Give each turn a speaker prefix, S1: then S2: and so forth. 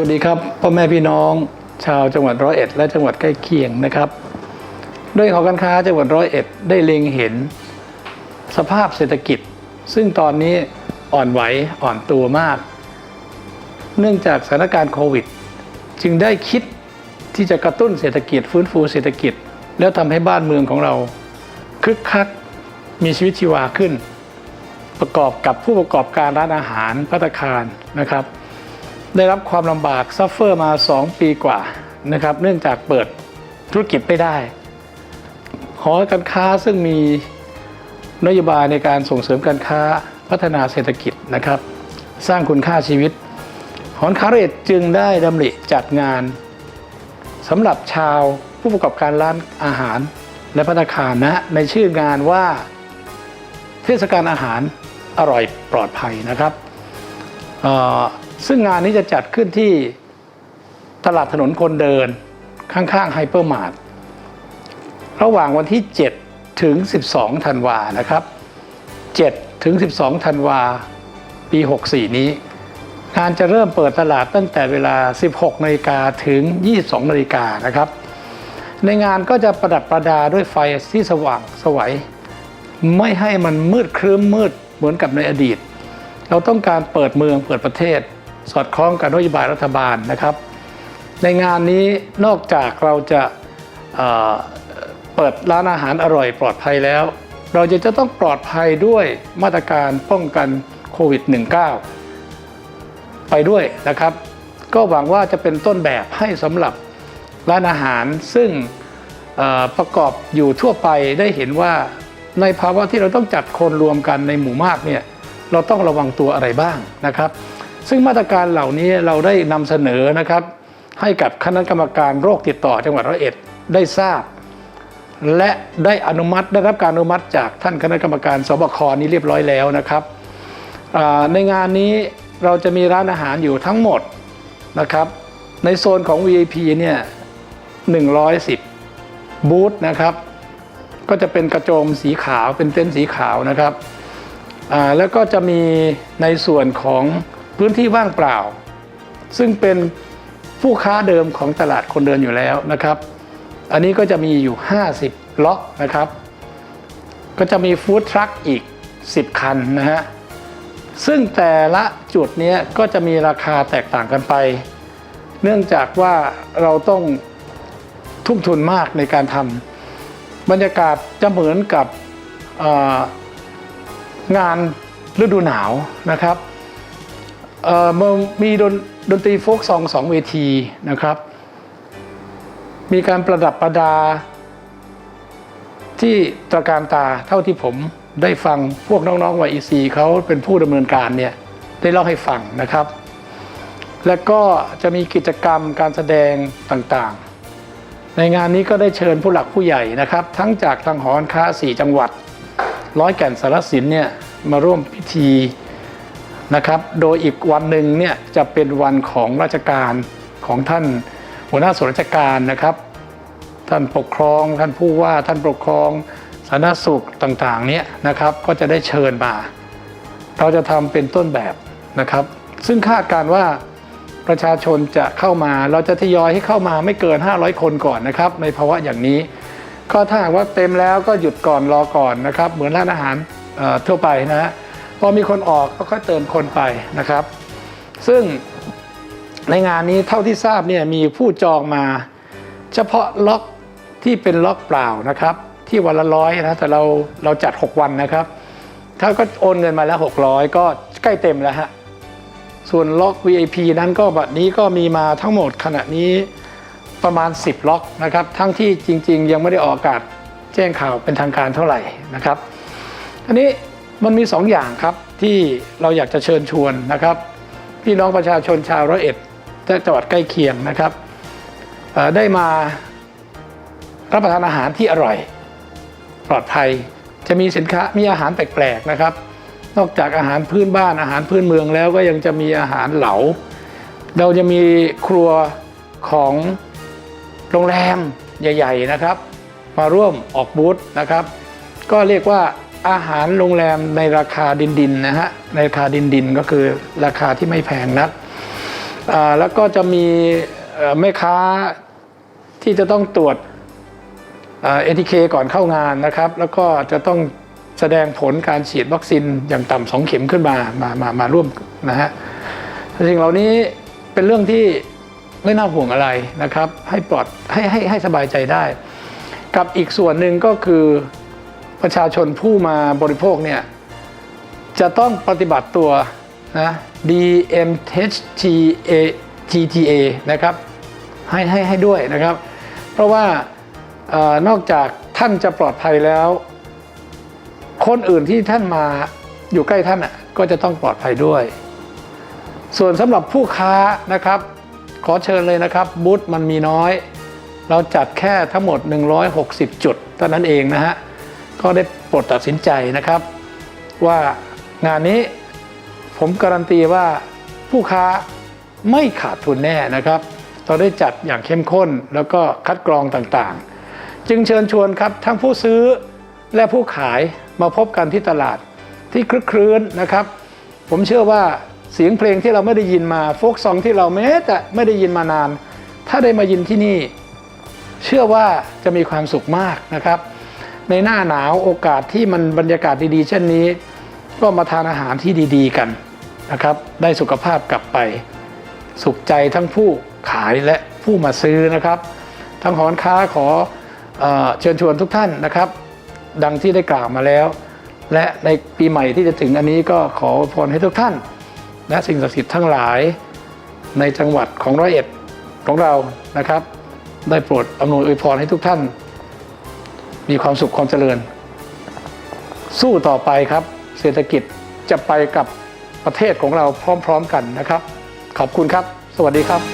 S1: วัสดีครับพ่อแม่พี่น้อง ชาวจังหวัดร้อยเอ็ดและจังหวัดใกล้เคียงนะครับ ด้วยหอการค้าจังหวัดร้อยเอ็ดได้เล็งเห็น สภาพเศรษฐกิจ ซึ่งตอนนี้อ่อนไหวอ่อนตัวมาก เนื่องจากสถานการณ์โควิด จึงได้คิดที่จะกระตุ้นเศรษฐกิจ ฟื้นฟูเศรษฐกิจ แล้วทำให้บ้านเมืองของเรา คึกคักมีชีวิตชีวาขึ้น ประกอบกับผู้ประกอบการร้านอาหารพัตตาคารนะครับ ได้รับความลำบากซัฟเฟอร์มา 2 ปีกว่านะครับเนื่องจากเปิดธุรกิจไม่ได้ หอการค้าซึ่งมีนโยบายในการส่งเสริมการค้าพัฒนาเศรษฐกิจนะครับ สร้างคุณค่าชีวิต หอการค้าเรศจึงได้ดำริจัดงานสำหรับชาวผู้ประกอบการร้านอาหารและพัตตาคารนะในชื่องานว่า เทศกาลอาหารอร่อยปลอดภัยนะครับอ่อ ซึ่งงานนี้จะจัดขึ้นที่ตลาดถนนคนเดินข้างๆไฮเปอร์มาร์ทระหว่างวันที่ 7 ถึง 12 ธันวานะครับ 7 ถึง 12 ธันวา ปี 64 นี้ งานจะเริ่มเปิดตลาดตั้งแต่เวลา 16 นาฬิกาถึง 22 นาฬิกานะครับ ในงานก็จะประดับประดาด้วยไฟที่สว่างสวยไม่ให้มันมืดครึ้มมืดเหมือนกับในอดีต เราต้องการเปิดเมืองเปิดประเทศ สอดคล้องกับนโยบายรัฐบาลนะครับ ในงานนี้นอกจากเราจะเอ่อเปิดร้านอาหารอร่อยปลอดภัยแล้ว เราจะจะต้องปลอดภัยด้วยมาตรการป้องกันโควิด -19 ไปด้วยนะครับ ก็หวังว่าจะเป็นต้นแบบให้สำหรับร้านอาหารซึ่งประกอบอยู่ทั่วไปได้เห็นว่าในภาวะที่เราต้องจัดคนรวมกันในหมู่มากเนี่ยเราต้องระวังตัวอะไรบ้างนะครับ ซึ่งมาตรการเหล่านี้เราได้นำเสนอนะครับ ให้กับคณะกรรมการโรคติดต่อจังหวัดร้อยเอ็ดได้ทราบ และได้อนุมัติได้รับการอนุมัติจากท่านคณะกรรมการสบคนี้เรียบร้อยแล้วนะครับในงานนี้เราจะมีร้านอาหารอยู่ทั้งหมดนะครับ ในโซนของ VIP เนี่ย110 บูธนะครับ ก็จะเป็นกระโจมสีขาวเป็นเต็นท์สีขาวนะครับแล้วก็จะมีในส่วนของ พื้นที่ว่างเปล่า ซึ่งเป็นผู้ค้าเดิมของตลาดคนเดินอยู่แล้วนะครับ อันนี้ก็จะมีอยู่ 50 ล็อกนะครับ ก็จะมีฟู้ดทรัคอีก 10 คันนะฮะซึ่งแต่ละจุดนี้ก็จะมีราคาแตกต่างกันไป เนื่องจากว่าเราต้องทุ่มทุนมากในการทำบรรยากาศจะเหมือนกับงานฤดูหนาวนะครับ มันมีดนดนตรีโฟกซองสองเวทีนะครับ มีการประดับประดา ที่ตระการตาเท่าที่ผมได้ฟังพวกน้องๆวัยอีซีเขาเป็นผู้ดำเนินการเนี่ยได้เล่าให้ฟังนะครับ และก็จะมีกิจกรรมการแสดงต่างๆ ในงานนี้ก็ได้เชิญผู้หลักผู้ใหญ่นะครับ ทั้งจากทางหอการค้า4จังหวัด ร้อยแก่นสารสินเนี่ยมาร่วมพิธี นะครับ โดยอีกวันหนึ่งเนี่ยจะเป็นวันของราชการของท่านหัวหน้าส่วนราชการนะครับ ท่านปกครอง ท่านผู้ว่าท่านปกครองสาธารณสุขต่างๆเนี่ยนะครับก็จะได้เชิญมา เราจะทำเป็นต้นแบบนะครับ ซึ่งคาดการว่าประชาชนจะเข้ามา เราจะทยอยให้เข้ามาไม่เกิน 500 คนก่อนนะครับ ในภาวะอย่างนี้ ก็ถ้าหากว่าเต็มแล้วก็หยุดก่อนรอก่อนนะครับ เหมือนร้านอาหารทั่วไปนะฮะ พอมีคนออกก็ค่อยเติมคนไปนะครับ ซึ่งในงานนี้เท่าที่ทราบเนี่ยมีผู้จองมา เฉพาะล็อกที่เป็นล็อกเปล่านะครับ ที่วันละร้อยนะแต่เราเราจัด 6 วันนะครับถ้าก็โอนเงินมาแล้ว 600 ก็ใกล้เต็มแล้วฮะส่วนล็อก VIP นั้นก็บัดนี้ก็มีมาทั้งหมดขณะนี้ประมาณ 10 ล็อกนะครับ ทั้งที่จริง ๆ ยังไม่ได้ออกอากาศแจ้งข่าวเป็นทางการเท่าไหร่นะครับอันนี้ มันมี2ออย่างครับที่เราอยากจะเชิญชวนนะครับพี่น้องประชาชนชาวร้อยเอ็ดจังหวัดใกล้เคียงนะครับได้มารับประทานอาหารที่อร่อย ปลอดภัยจะมีสินค้ามีอาหารแปลกๆนะครับ นอกจากอาหารพื้นบ้านอาหารพื้นเมืองแล้วก็ยังจะมีอาหารเหลา เราจะมีครัวของโรงแรมใหญ่ ๆนะครับ มาร่วมออกบูธนะครับ ก็เรียกว่า อาหารโรงแรมในราคาดินๆนนะฮะในราคาดินๆก็คือราคาที่ไม่แพงนักแล้วก็จะมีแม่ค้าที่จะต้องตรวจเอทีเคก่อนเข้างานนะครับ แล้วก็จะต้องแสดงผลการฉีดวัคซีนอย่างต่ำสองเข็มขึ้นมามามามาร่วมนะฮะสิ่งเหล่านี้เป็นเรื่องที่ไม่น่าห่วงอะไรนะครับ ให้ปลอดให้ให้ให้สบายใจได้ กับอีกส่วนหนึ่งก็คือ ประชาชนผู้มาบริโภคเนี่ยจะต้องปฏิบัติตัวนะ DMTGA GTA นะครับให้ให้ให้ด้วยนะครับ เพราะว่าออนอกจากท่านจะปลอดภัยแล้ว คนอื่นที่ท่านมาอยู่ใกล้ท่านอะก็จะต้องปลอดภัยด้วย ส่วนสำหรับผู้ค้านะครับ ขอเชิญเลยนะครับบูธมันมีน้อย เราจัดแค่ทั้งหมด 160 จุดเท่านั้นเองนะฮะ ก็ได้โปรดตัดสินใจนะครับ ว่างานนี้ผมการันตีว่าผู้ค้าไม่ขาดทุนแน่นะครับ เราได้จัดอย่างเข้มข้นแล้วก็คัดกรองต่างๆ จึงเชิญชวนครับทั้งผู้ซื้อและผู้ขายมาพบกันที่ตลาดที่คลึกครื้นนะครับ ผมเชื่อว่าเสียงเพลงที่เราไม่ได้ยินมาโฟกซองที่เราแม้แต่ไม่ได้ยินมานาน ถ้าได้มายินที่นี่ เชื่อว่าจะมีความสุขมากนะครับ ในหน้าหนาวโอกาสที่มันบรรยากาศดีๆ เช่นนี้ ก็มาทานอาหารที่ดีๆกันนะครับ ได้สุขภาพกลับไป สุขใจทั้งผู้ขายและผู้มาซื้อนะครับ ทั้งหอนค้าขอเอเชิญชวนทุกท่านนะครับ ดังที่ได้กล่าวมาแล้ว และในปีใหม่ที่จะถึงอันนี้ก็ขออวยพรให้ทุกท่าน และสิ่งศักดิ์สิทธิ์ทั้งหลาย ในจังหวัดของร้อยเอ็ดของเรานะครับ ได้โปรดอำนวยอวยพรให้ทุกท่าน มีความสุขความเจริญ สู้ต่อไปครับ เศรษฐกิจจะไปกับประเทศของเราพร้อม ๆ กันนะครับ ขอบคุณครับ สวัสดีครับ